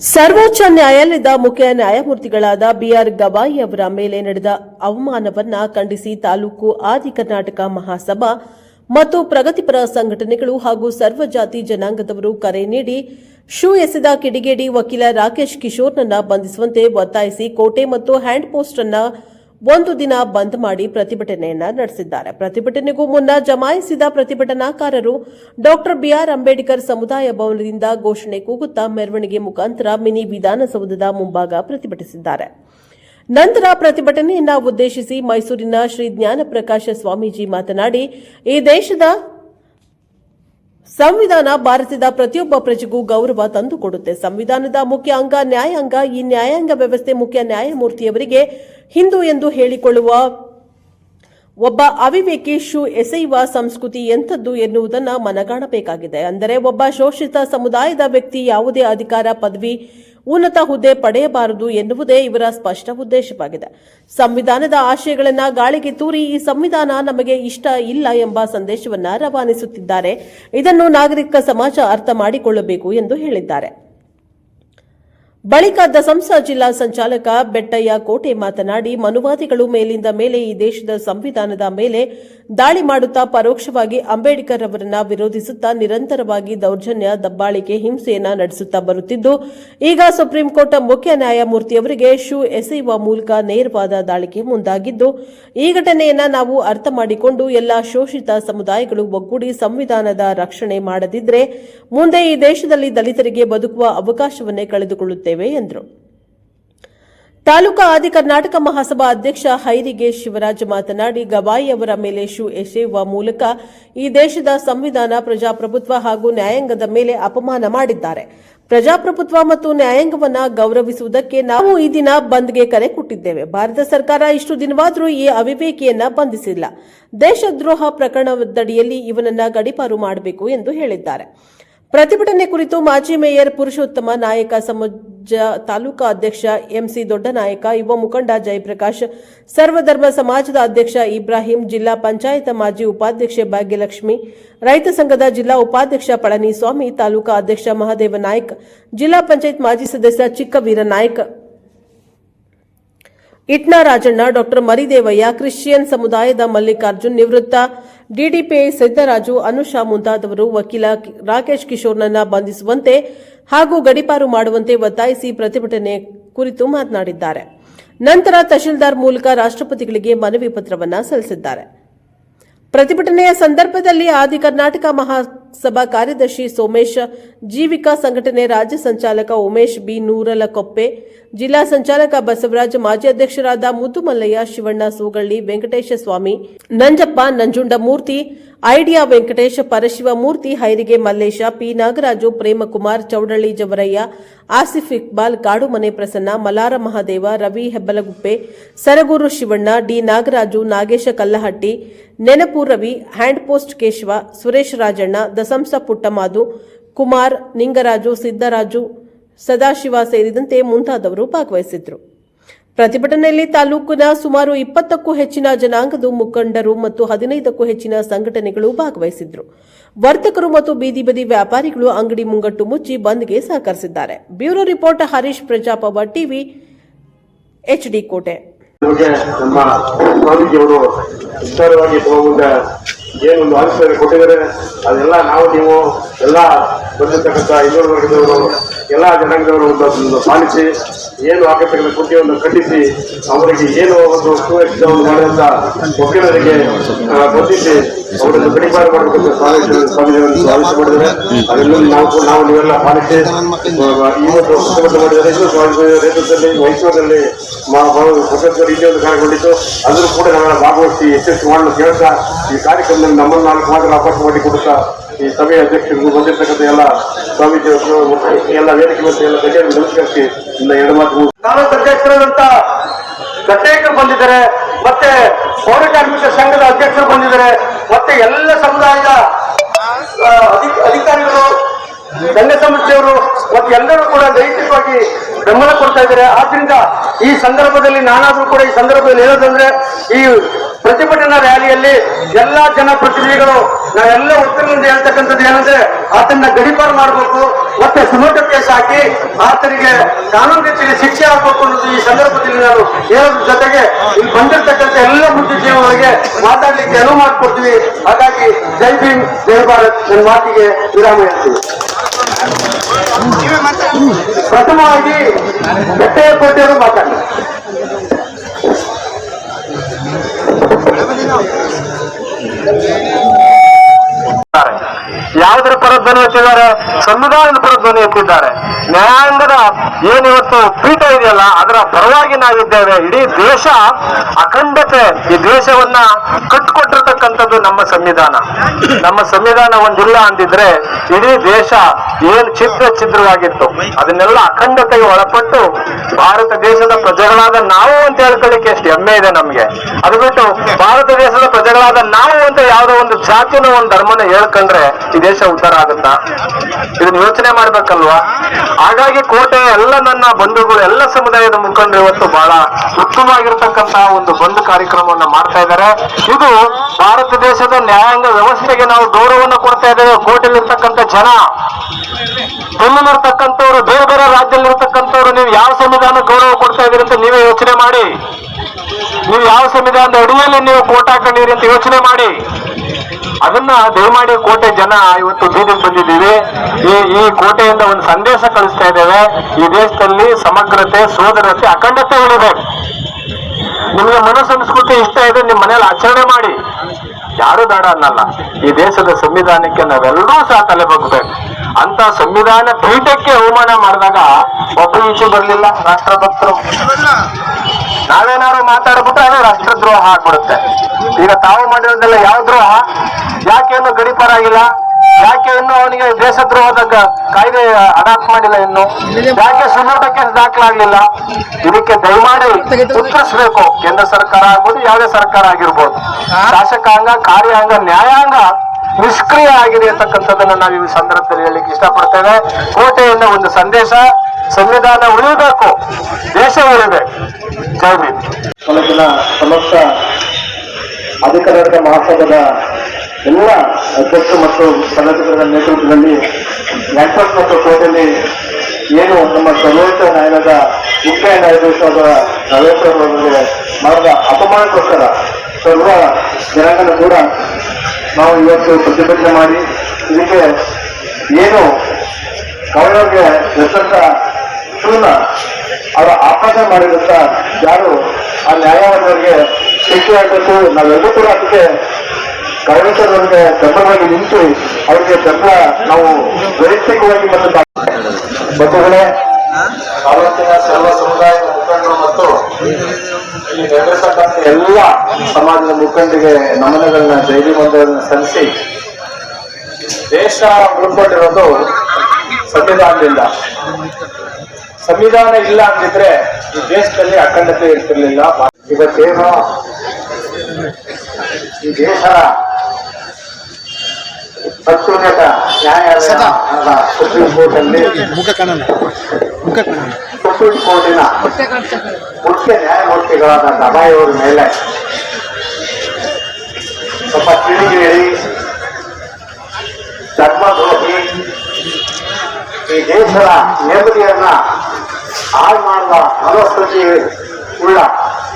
ಸರ್ವೋಚ್ಚ ನ್ಯಾಯಾಲಯದ ಮುಖ್ಯ ನ್ಯಾಯಮೂರ್ತಿಗಳಾದ ಬಿಆರ್ ಗವಾಯಿ ಅವರ ಮೇಲೆ ನಡೆದ ಅವಮಾನವನ್ನ ಖಂಡಿಸಿ ತಾಲೂಕು ಆದಿ ಕರ್ನಾಟಕ ಮಹಾಸಭಾ ಮತ್ತು ಪ್ರಗತಿಪರ ಸಂಘಟನೆಗಳು ಹಾಗೂ ಸರ್ವಜಾತಿ ಜನಾಂಗದವರು ಕರೆ ನೀಡಿ ಶೂ ಎಸೆದ ಕಿಡಿಗೇಡಿ ವಕೀಲ ರಾಕೇಶ್ ಕಿಶೋರ್ನನ್ನ ಬಂಧಿಸುವಂತೆ ಒತ್ತಾಯಿಸಿ ಕೋಟೆ ಮತ್ತು ಹ್ಯಾಂಡ್ ಪೋಸ್ಟ್ ಅನ್ನ ಒಂದು ದಿನ ಬಂದ್ ಮಾಡಿ ಪ್ರತಿಭಟನೆಯನ್ನ ನಡೆಸಿದ್ದಾರೆ. ಪ್ರತಿಭಟನೆಗೂ ಮುನ್ನ ಜಮಾಯಿಸಿದ ಪ್ರತಿಭಟನಾಕಾರರು ಡಾಕ್ಟರ್ ಬಿಆರ್ ಅಂಬೇಡ್ಕರ್ ಸಮುದಾಯ ಭವನದಿಂದ ಘೋಷಣೆ ಕೂಗುತ್ತಾ ಮೆರವಣಿಗೆ ಮುಖಾಂತರ ಮಿನಿ ವಿಧಾನಸೌಧದ ಮುಂಭಾಗ ಪ್ರತಿಭಟಿಸಿದ್ದಾರೆ. ನಂತರ ಪ್ರತಿಭಟನೆಯನ್ನ ಉದ್ದೇಶಿಸಿ ಮೈಸೂರಿನ ಶ್ರೀ ಜ್ಞಾನಪ್ರಕಾಶ ಸ್ವಾಮೀಜಿ ಮಾತನಾಡಿ, ಈ ದೇಶದ ಸಂವಿಧಾನ ಭಾರತದ ಪ್ರತಿಯೊಬ್ಬ ಪ್ರಜೆಗೂ ಗೌರವ ತಂದುಕೊಡುತ್ತೆ. ಸಂವಿಧಾನದ ಮುಖ್ಯ ಅಂಗ ನ್ಯಾಯಾಂಗ. ಈ ನ್ಯಾಯಾಂಗ ವ್ಯವಸ್ಥೆ ಮುಖ್ಯ ನ್ಯಾಯಮೂರ್ತಿಯವರಿಗೆ ಹಿಂದೂ ಎಂದು ಹೇಳಿಕೊಳ್ಳುವ ಒಬ್ಬ ಅವಿವೇಕಿ ಶೂ ಎಸೆಯುವ ಸಂಸ್ಕೃತಿ ಎಂಥದ್ದು ಎನ್ನುವುದನ್ನು ಮನಗಾಣಬೇಕಾಗಿದೆ. ಅಂದರೆ ಒಬ್ಬ ಶೋಷಿತ ಸಮುದಾಯದ ವ್ಯಕ್ತಿ ಯಾವುದೇ ಅಧಿಕಾರ, ಪದವಿ, ಉನ್ನತ ಹುದ್ದೆ ಪಡೆಯಬಾರದು ಎನ್ನುವುದೇ ಇವರ ಸ್ಪಷ್ಟ ಉದ್ದೇಶವಾಗಿದೆ. ಸಂವಿಧಾನದ ಆಶಯಗಳನ್ನು ಗಾಳಿಗೆ ತೂರಿ ಈ ಸಂವಿಧಾನ ನಮಗೆ ಇಷ್ಟ ಇಲ್ಲ ಎಂಬ ಸಂದೇಶವನ್ನು ರವಾನಿಸುತ್ತಿದ್ದಾರೆ. ಇದನ್ನು ನಾಗರಿಕ ಸಮಾಜ ಅರ್ಥ ಮಾಡಿಕೊಳ್ಳಬೇಕು ಎಂದು ಹೇಳಿದ್ದಾರೆ. ಬಳಿಕ ದಸಂಸ ಜಿಲ್ಲಾ ಸಂಚಾಲಕ ಬೆಟ್ಟಯ್ಯ ಕೋಟೆ ಮಾತನಾಡಿ, ಮನುವಾದಿಗಳು ಮೇಲಿಂದ ಮೇಲೆ ಈ ದೇಶದ ಸಂವಿಧಾನದ ಮೇಲೆ ದಾಳಿ ಮಾಡುತ್ತಾ ಪರೋಕ್ಷವಾಗಿ ಅಂಬೇಡ್ಕರ್ ಅವರನ್ನ ವಿರೋಧಿಸುತ್ತಾ ನಿರಂತರವಾಗಿ ದೌರ್ಜನ್ಯ, ದಬ್ಬಾಳಿಕೆ, ಹಿಂಸೆಯನ್ನ ನಡೆಸುತ್ತಾ ಬರುತ್ತಿದ್ದು, ಈಗ ಸುಪ್ರೀಂ ಕೋರ್ಟ್ ಮುಖ್ಯ ನ್ಯಾಯಮೂರ್ತಿಯವರಿಗೆ ಶೂ ಎಸೆಯುವ ಮೂಲಕ ನೇರವಾದ ದಾಳಿಗೆ ಮುಂದಾಗಿದ್ದು, ಈ ಘಟನೆಯನ್ನ ನಾವು ಅರ್ಥ ಮಾಡಿಕೊಂಡು ಎಲ್ಲ ಶೋಷಿತ ಸಮುದಾಯಗಳು ಒಗ್ಗೂಡಿ ಸಂವಿಧಾನದ ರಕ್ಷಣೆ ಮಾಡದಿದ್ರೆ, ಮುಂದೆ ಈ ದೇಶದಲ್ಲಿ ದಲಿತರಿಗೆ ಬದುಕುವ ಅವಕಾಶವನ್ನೇ ಕಳೆದುಕೊಳ್ಳುತ್ತೇವೆ ಎಂದರು. ತಾಲೂಕಾ ಆದಿ ಕರ್ನಾಟಕ ಮಹಾಸಭಾ ಅಧ್ಯಕ್ಷ ಹೈರಿಗೆ ಶಿವರಾಜ್ ಮಾತನಾಡಿ, ಗವಾಯಿ ಅವರ ಮೇಲೆ ಶೂ ಎಸೆಯುವ ಮೂಲಕ ಈ ದೇಶದ ಸಂವಿಧಾನ ಪ್ರಜಾಪ್ರಭುತ್ವ ಹಾಗೂ ನ್ಯಾಯಾಂಗದ ಮೇಲೆ ಅಪಮಾನ ಮಾಡಿದ್ದಾರೆ. ಪ್ರಜಾಪ್ರಭುತ್ವ ಮತ್ತು ನ್ಯಾಯಾಂಗವನ್ನ ಗೌರವಿಸುವುದಕ್ಕೆ ನಾವು ಈ ದಿನ ಬಂದ್ಗೆ ಕರೆ ಕೊಟ್ಟಿದ್ದೇವೆ. ಭಾರತ ಸರ್ಕಾರ ಇಷ್ಟು ದಿನವಾದರೂ ಈ ಅವಿವೇಕಿಯನ್ನ ಬಂಧಿಸಿಲ್ಲ. ದೇಶದ್ರೋಹ ಪ್ರಕರಣದಡಿಯಲ್ಲಿ ಇವನನ್ನ ಗಡಿಪಾರು ಮಾಡಬೇಕು ಎಂದು ಹೇಳಿದ್ದಾರೆ. ಪ್ರತಿಭಟನೆ ಕುರಿತು ಮಾಜಿ ಮೇಯರ್ ಪುರುಷೋತ್ತಮ ನಾಯಕ ಸಮಾಜ ತಾಲೂಕಾ ಅಧ್ಯಕ್ಷ ಎಂಸಿ ದೊಡ್ಡನಾಯಕ, ಯುವ ಮುಖಂಡ ಜಯಪ್ರಕಾಶ್, ಸರ್ವಧರ್ಮ ಸಮಾಜದ ಅಧ್ಯಕ್ಷ ಇಬ್ರಾಹಿಂ, ಜಿಲ್ಲಾ ಪಂಚಾಯತ್ ಮಾಜಿ ಉಪಾಧ್ಯಕ್ಷೆ ಭಾಗ್ಯಲಕ್ಷ್ಮಿ, ರೈತ ಸಂಘದ ಜಿಲ್ಲಾ ಉಪಾಧ್ಯಕ್ಷ ಪಳನಿಸ್ವಾಮಿ, ತಾಲೂಕಾ ಅಧ್ಯಕ್ಷ ಮಹದೇವ ನಾಯಕ್, ಜಿಲ್ಲಾ ಪಂಚಾಯತ್ ಮಾಜಿ ಸದಸ್ಯ ಚಿಕ್ಕವೀರ ನಾಯ್ಕ್. ಇಟ್ನಾ ರಾಜಣ್ಣ ಡಾಕ್ಟರ್ ಮರಿದೇವಯ್ಯ, ಕ್ರಿಶ್ಚಿಯನ್ ಸಮುದಾಯದ ಮಲ್ಲಿಕಾರ್ಜುನ್ ನಿವೃತ್ತ ಡಿಡಿಪಿಐ ಸಿದ್ದರಾಜು, ಅನುಷಾ ಮುಂತಾದವರು ವಕೀಲ ರಾಕೇಶ್ ಕಿಶೋರ್ನನ್ನ ಬಂಧಿಸುವಂತೆ ಹಾಗೂ ಗಡಿಪಾರು ಮಾಡುವಂತೆ ಒತ್ತಾಯಿಸಿ ಪ್ರತಿಭಟನೆ ಕುರಿತು ಮಾತನಾಡಿದ್ದಾರೆ. ನಂತರ ತಹಶೀಲ್ದಾರ್ ಮೂಲಕ ರಾಷ್ಟ್ರಪತಿಗಳಿಗೆ ಮನವಿ ಪತ್ರವನ್ನ ಸಲ್ಲಿಸಿದ್ದಾರೆ. ಪ್ರತಿಭಟನೆಯ ಸಂದರ್ಭದಲ್ಲಿ ಆದಿ ಕರ್ನಾಟಕ ಮಹಾಸಭಾ ಕಾರ್ಯದರ್ಶಿ ಸೋಮೇಶ್, ಜೀವಿಕಾ ಸಂಘಟನೆ ರಾಜ್ಯ ಸಂಚಾಲಕ ಉಮೇಶ್ ಬಿ. ನೂರಲಕೊಪ್ಪೆ, ಜಿಲ್ಲಾ ಸಂಚಾಲಕ ಬಸವರಾಜ್, ಮಾಜಿ ಅಧ್ಯಕ್ಷರಾದ Muddumallaiah, Shivanna Soogalli, Venkatesha Swamy, Nanjappa Nanjundamurthy idea Venkatesh Parashivamurthy Hairige Mallesha, P. Nagaraju, Premkumar, Chowdalli Javaraiah, Asif Iqbal, Kadumane Prasanna, Malara Mahadeva, Ravi Hebbalaguppe, Sargur Shivanna, D. Nagaraju, Nagesha Kallahatti, ನೆನಪು Ravi hand post Keshava, Suresh Rajanna ದಸಂಸ ಪುಟ್ಟಮಾದು ಕುಮಾರ್ ನಿಂಗರಾಜು ಸಿದ್ದರಾಜು ಸದಾಶಿವ ಸೇರಿದಂತೆ ಮುಂತಾದವರು ಭಾಗವಹಿಸಿದ್ರು. ಪ್ರತಿಭಟನೆಯಲ್ಲಿ ತಾಲೂಕಿನ ಸುಮಾರು ಇಪ್ಪತ್ತಕ್ಕೂ ಹೆಚ್ಚಿನ ಜನಾಂಗದ ಮುಖಂಡರು ಮತ್ತು ಹದಿನೈದಕ್ಕೂ ಹೆಚ್ಚಿನ ಸಂಘಟನೆಗಳು ಭಾಗವಹಿಸಿದ್ರು. ವರ್ತಕರು ಮತ್ತು ಬೀದಿ ಬದಿ ವ್ಯಾಪಾರಿಗಳು ಅಂಗಡಿ ಮುಂಗಟ್ಟು ಮುಚ್ಚಿ ಬಂದ್ಗೆ ಸಹಕರಿಸಿದ್ದಾರೆ. ಬ್ಯೂರೋ ರಿಪೋರ್ಟ್ ಹರೀಶ್ ಪ್ರಜಾಪವ ಟಿವಿ ಎಚ್ಡಿ ಕೋಟೆ. ನಮಗೆ ಒಂದು ಕೊಟ್ಟಿದ್ದಾರೆ ಅದೆಲ್ಲ ನಾವು ನೀವು ಎಲ್ಲ ಬಂದಿರ್ತಕ್ಕಂಥ ಇನ್ನೂರು ವರ್ಗದವರು, ಎಲ್ಲ ಜನಾಂಗದವರು ಒಂದು ಪಾಲಿಸಿ, ಏನು ಆಘಾತಗಳನ್ನು ಕೊಟ್ಟಿಯನ್ನು ಖಂಡಿಸಿ ಅವರಿಗೆ ಏನು ಒಂದು ಸುವ್ಯವಸ್ಥೆಯನ್ನು ಮಾಡಿದಂಥ ವಕೀಲರಿಗೆ ಬಂದಿಸಿ ಅವರನ್ನು ಗಡಿಪಾರು ಮಾಡಬೇಕಂತ ಸ್ವಾಮೀಜಿ ಸ್ವಾಮೀಜಿಯವರನ್ನು ಆಲೋಚನೆ ಮಾಡಿದರೆ ಅದರಲ್ಲಿ ನಾವು ನಾವು ನೀವೆಲ್ಲ ಪಾಲಿಸಿ ಇವತ್ತು ಪ್ರತಿಭಟನೆ ಮಾಡಿದರೆ ಇದು ಸ್ವಾಮಿ ನೇತೃತ್ವದಲ್ಲಿ ಮೈಸೂರಿನಲ್ಲಿ ಹೊಸ ಇಲ್ಲಿ ಒಂದು ಕಾರ್ಯಗೊಂಡಿತ್ತು ಕೂಡ ನಾವೆಲ್ಲ ಭಾಗವಹಿಸಿ ಯಶಸ್ವಿ ಮಾಡಲು ಕೇಳ್ತಾ, ಈ ಕಾರ್ಯಕ್ರಮದಲ್ಲಿ ನಮ್ಮನ್ನು ನಾಲ್ಕು ಮಾತ್ರ ಅವಕಾಶ ಮಾಡಿ ಕೊಡುತ್ತಾ ಈ ಸಭೆಯ ಅಧ್ಯಕ್ಷರಿಗೂ ಬಂದಿರ್ತಕ್ಕಂಥ ಎಲ್ಲ ಸ್ವಾಮೀಜಿ ಎಲ್ಲ ವೇದಿಕೆ ಮತ್ತು ಎಲ್ಲ ಕಚೇರಿ ನಮಸ್ಕರಿಸಿ ಇನ್ನ ಎರಡು ಮಾತು ತಾಲೂಕು ಅಧ್ಯಕ್ಷರಾದಂತ ಗಟ್ಟೇಕರ್ ಬಂದಿದ್ದಾರೆ, ಮತ್ತೆ ಪೌರ ಕಾರ್ಮಿಕ ಸಂಘದ ಅಧ್ಯಕ್ಷರು ಬಂದಿದ್ದಾರೆ, ಮತ್ತೆ ಎಲ್ಲ ಸಮುದಾಯದ ಅಧಿಕಾರಿಗಳು ಗಣ್ಯ ಸಂಸ್ಥೆಯವರು ಮತ್ತೆ ಎಲ್ಲರೂ ಕೂಡ ದೈಹಿಕವಾಗಿ ಬೆಂಬಲ ಕೊಡ್ತಾ ಇದ್ದಾರೆ. ಆದ್ರಿಂದ ಈ ಸಂದರ್ಭದಲ್ಲಿ ನಾನಾದ್ರೂ ಕೂಡ ಈ ಸಂದರ್ಭದಲ್ಲಿ ಹೇಳೋದಂದ್ರೆ ಈ ಪ್ರತಿಭಟನಾ ರ್ಯಾಲಿಯಲ್ಲಿ ಎಲ್ಲಾ ಜನಪ್ರತಿನಿಧಿಗಳು ನಾವೆಲ್ಲ ಉತ್ತರದಿಂದ ಹೇಳ್ತಕ್ಕಂಥದ್ದು ಏನಂದ್ರೆ ಆತನ ಗಡಿಪಾರು ಮಾಡಬೇಕು, ಮತ್ತೆ ಸುಮೋಟ ಕೇಸ್ ಹಾಕಿ ಆತನಿಗೆ ಕಾನೂನು ರೀತಿಯಲ್ಲಿ ಶಿಕ್ಷೆ ಹಾಕಬೇಕು ಅನ್ನೋದು ಈ ಸಂದರ್ಭದಲ್ಲಿ ನಾನು ಹೇಳೋದ್ರ ಜೊತೆಗೆ ಇಲ್ಲಿ ಬಂದಿರತಕ್ಕಂಥ ಎಲ್ಲ ಬುದ್ಧಿಜೀವಿಗಳಿಗೆ ಮಾತಾಡ್ಲಿಕ್ಕೆ ಅನುವು ಮಾಡಿಕೊಡ್ತೀವಿ. ಹಾಗಾಗಿ ಜೈ ಭೀಮ್, ಜೈ ಭಾರತ್, ನನ್ನ ಮಾತಿಗೆ ವಿರಾಮ ಹೇಳ್ತೀವಿ ಪ್ರಥಮವಾಗಿ ಬೆಟ್ಟೆಯ ಕೋಟೆಯವರು ಮಾತಾಡಿ ಪರ ಧ್ವನಿ ಎತ್ತಿದ್ದಾರೆ ಸಂವಿಧಾನದ ಪರ ಧ್ವನಿ ಎತ್ತಿದ್ದಾರೆ. ನ್ಯಾಯಾಂಗದ ಏನಿವತ್ತು ಪೀಠ ಇದೆಯಲ್ಲ, ಅದರ ಪರವಾಗಿ ನಾವಿದ್ದೇವೆ. ಇಡೀ ದೇಶ ಅಖಂಡತೆ, ಈ ದೇಶವನ್ನ ಕಟ್ಕೊಟ್ಟಿರ್ತಕ್ಕಂಥದ್ದು ನಮ್ಮ ಸಂವಿಧಾನ. ನಮ್ಮ ಸಂವಿಧಾನ ಒಂದಿಲ್ಲ ಅಂದಿದ್ರೆ ಇಡೀ ದೇಶ ಏನ್ ಚಿತ್ರ ಛಿದ್ರವಾಗಿತ್ತು. ಅದನ್ನೆಲ್ಲ ಅಖಂಡತೆಗೆ ಒಳಪಟ್ಟು ಭಾರತ ದೇಶದ ಪ್ರಜೆಗಳಾದ ನಾವು ಅಂತ ಹೇಳ್ಕೊಳ್ಳಿಕ್ಕೆ ಎಷ್ಟು ಹೆಮ್ಮೆ ಇದೆ ನಮ್ಗೆ. ಅದು ಬಿಟ್ಟು ಭಾರತ ದೇಶದ ಪ್ರಜೆಗಳಾದ ನಾವು ಅಂತ ಯಾವುದೋ ಒಂದು ಜಾತಿನ ಒಂದು ಧರ್ಮನ ಹೇಳ್ಕೊಂಡ್ರೆ ಈ ದೇಶ ಉದ್ಧಾರ ಆಗುತ್ತಾ? ಇದನ್ನ ಯೋಚನೆ ಮಾಡ್ಬೇಕಲ್ವಾ ಹಾಗಾಗಿ ಕೋಟೆ ಎಲ್ಲ ನನ್ನ ಬಂಧುಗಳು, ಎಲ್ಲ ಸಮುದಾಯದ ಮುಖಂಡರು ಇವತ್ತು ಬಹಳ ಉತ್ತಮವಾಗಿರ್ತಕ್ಕಂತಹ ಒಂದು ಬಂಧು ಕಾರ್ಯಕ್ರಮವನ್ನ ಮಾಡ್ತಾ ಇದ್ದಾರೆ. ಇದು ಭಾರತ ದೇಶದ ನ್ಯಾಯಾಂಗ ವ್ಯವಸ್ಥೆಗೆ ನಾವು ಗೌರವವನ್ನು ಕೊಡ್ತಾ ಇದ್ದೇವೆ. ಕೋಟೆಯಲ್ಲಿರ್ತಕ್ಕಂಥ ಜನ ಬೆನ್ನಲ್ಲಿರ್ತಕ್ಕಂಥವ್ರು ಬೇರೆ ಬೇರೆ ರಾಜ್ಯದಲ್ಲಿರ್ತಕ್ಕಂಥವ್ರು, ನೀವು ಯಾವ ಸಂವಿಧಾನ ಗೌರವ ಕೊಡ್ತಾ ಇದೀರಿ ಅಂತ ನೀವೇ ಯೋಚನೆ ಮಾಡಿ. ನೀವು ಯಾವ ಸಂವಿಧಾನದ ಅಡಿಯಲ್ಲಿ ನೀವು ಕೋಟ್ ಹಾಕೊಂಡಿರಿ ಅಂತ ಯೋಚನೆ ಮಾಡಿ. ಅದನ್ನ ದಯಮಾಡಿ ಕೋಟೆ ಜನ ಇವತ್ತು ಬೀದಿಗೆ ಬಂದಿದ್ದೀವಿ ಈ ಈ ಕೋಟೆಯಿಂದ ಒಂದು ಸಂದೇಶ ಕಳಿಸ್ತಾ ಇದ್ದೇವೆ. ಈ ದೇಶದಲ್ಲಿ ಸಮಗ್ರತೆ ಸೋದರತೆ ಅಖಂಡತೆ ಉಳಿಬೇಕು ನಿಮ್ಗೆ ಮನ ಇಷ್ಟ ಇದೆ ನಿಮ್ಮ ಮನೇಲಿ ಆಚರಣೆ ಮಾಡಿ. ಯಾರು ಬೇಡ ಅನ್ನಲ್ಲ. ಈ ದೇಶದ ಸಂವಿಧಾನಕ್ಕೆ ನಾವೆಲ್ಲರೂ ಸಹ ತಲೆ ಬಗ್ಬೇಕು. ಅಂತ ಸಂವಿಧಾನ ಪೀಠಕ್ಕೆ ಅವಮಾನ ಮಾಡಿದಾಗ ಒಬ್ಬ ಈಚೆ ಬರಲಿಲ್ಲ, ರಾಷ್ಟ್ರಭಕ್ತರು. ನಾವೇನಾದ್ರು ಮಾತಾಡ್ಬಿಟ್ರೆ ಅದೇ ರಾಷ್ಟ್ರದ್ರೋಹ ಆಗ್ಬಿಡುತ್ತೆ. ಈಗ ತಾವು ಮಾಡಿರೋದೆಲ್ಲ ಯಾವ ದ್ರೋಹ ಯಾಕೆ ಇನ್ನು ಗಡಿಪಾರ ಆಗಿಲ್ಲ ಯಾಕೆ ದೇಶದ್ರೋಹದ ಕಾಯ್ದೆ ಅಡಾಪ್ಟ್ ಮಾಡಿಲ್ಲ ಇನ್ನು. ಯಾಕೆ ಸುಮೋಟ ಕೇಸ್ ದಾಖಲಾಗ್ಲಿಲ್ಲ? ಇದಕ್ಕೆ ದಯಮಾಡಿ ಉತ್ತರಿಸಬೇಕು. ಕೇಂದ್ರ ಸರ್ಕಾರ ಆಗ್ಬೋದು, ಯಾವುದೇ ಸರ್ಕಾರ ಆಗಿರ್ಬೋದು. ಶಾಸಕಾಂಗ, ಕಾರ್ಯಾಂಗ, ನ್ಯಾಯಾಂಗ ನಿಷ್ಕ್ರಿಯ ಆಗಿದೆ ಅಂತಕ್ಕಂಥದ್ದನ್ನ ನಾವು ಈ ಸಂದರ್ಭದಲ್ಲಿ ಹೇಳಲಿಕ್ಕೆ ಇಷ್ಟಪಡ್ತೇವೆ. ಕೋಟೆಯಿಂದ ಒಂದು ಸಂದೇಶ, ಸಂವಿಧಾನ ಉಳಿಯಬೇಕು ದೇಶ ಉಳಿಬೇಕು. ಜೈ ತಾಲೂಕಿನ ಸಮಸ್ತ ಅಧಿಕಾರಿಗಳ ಮಹಾಸಭಾದ ಎಲ್ಲ ಅಧ್ಯಕ್ಷರು ಮತ್ತು ಸಂಘಟಕರ ನೇತೃತ್ವದಲ್ಲಿ ನ್ಯಾಟ್ವರ್ಕ್ ಮತ್ತು ಕೋಟೆಯಲ್ಲಿ ಏನು ನಮ್ಮ ಸರ್ವೋಚ್ಚ ನ್ಯಾಯಾಲಯದ ಮುಖ್ಯ ನ್ಯಾಯಾಧೀಶರಾದ ರಮೇಶ್ ಅವರಿಗೆ ಮಾಡಿದ ಅಪಮಾನಕ್ಕೋಸ್ಕರ ಸರ್ವ ಜನಾಂಗನ ಕೂಡ ನಾವು ಇವತ್ತು ಪ್ರತಿಭಟನೆ ಮಾಡಿ ಇದಕ್ಕೆ ಏನು ಕವಲವ್ರಿಗೆ ಹೆಸರ ಶೂನ ಅವರ ಆಪಾದ ಮಾಡಿದಂತ ಯಾರು ಆ ನ್ಯಾಯವಾದವರಿಗೆ ಶಿಕ್ಷೆ ಆಗಬೇಕು ನಾವೆಲ್ಲರೂ ಕೂಡ ಅದಕ್ಕೆ ಗೌರವಿಸೋದವ್ರಿಗೆ ಬೆಂಬಲವಾಗಿ ನಿಂತು ಅವರಿಗೆ ಬೆಂಬಲ ನಾವು ವೈಯಕ್ತಿಕವಾಗಿ ಮತ್ತು ಬಂಧುಗಳೇ ತಾಲೂಕಿನ ಸರ್ವ ಸಮುದಾಯದ ಮುಖಂಡರು ಮತ್ತು ಇಲ್ಲಿ ನೆಲೆಸತಕ್ಕಂಥ ಎಲ್ಲ ಸಮಾಜದ ಮುಖಂಡರಿಗೆ ನಮನಗಳನ್ನ ಜೈಲಿ ಬಂಧುಗಳನ್ನ ಸಲ್ಲಿಸಿ ದೇಶ ಉಳ್ಕೊಂಡಿರೋದು ಸಂವಿಧಾನದಿಂದ. ಸಂವಿಧಾನ ಇಲ್ಲ ಅಂದಿದ್ರೆ ಈ ದೇಶದಲ್ಲಿ ಅಖಂಡತೆ ಇರ್ತಿರ್ಲಿಲ್ಲ. ಇವತ್ತೇನು ಈ ದೇಶದ ಅತ್ಯುನ್ನತ ನ್ಯಾಯಾಲಯ ಸುಪ್ರೀಂ ಕೋರ್ಟ್ ಅಲ್ಲಿ ಸುಪ್ರೀಂ ಕೋರ್ಟಿನ ಮುಖ್ಯ ನ್ಯಾಯಮೂರ್ತಿಗಳಾದ ದಬಾಯಿಯವರ ಮೇಲೆ. ಸ್ವಲ್ಪ ಧರ್ಮದ್ರೋಹಿ ಈ ದೇಶದ ನೆಮ್ಮದಿಯನ್ನ ಹಾಳು ಮಾಡುವ ಮನಸ್ಥಿತಿ ಉಳ್ಳ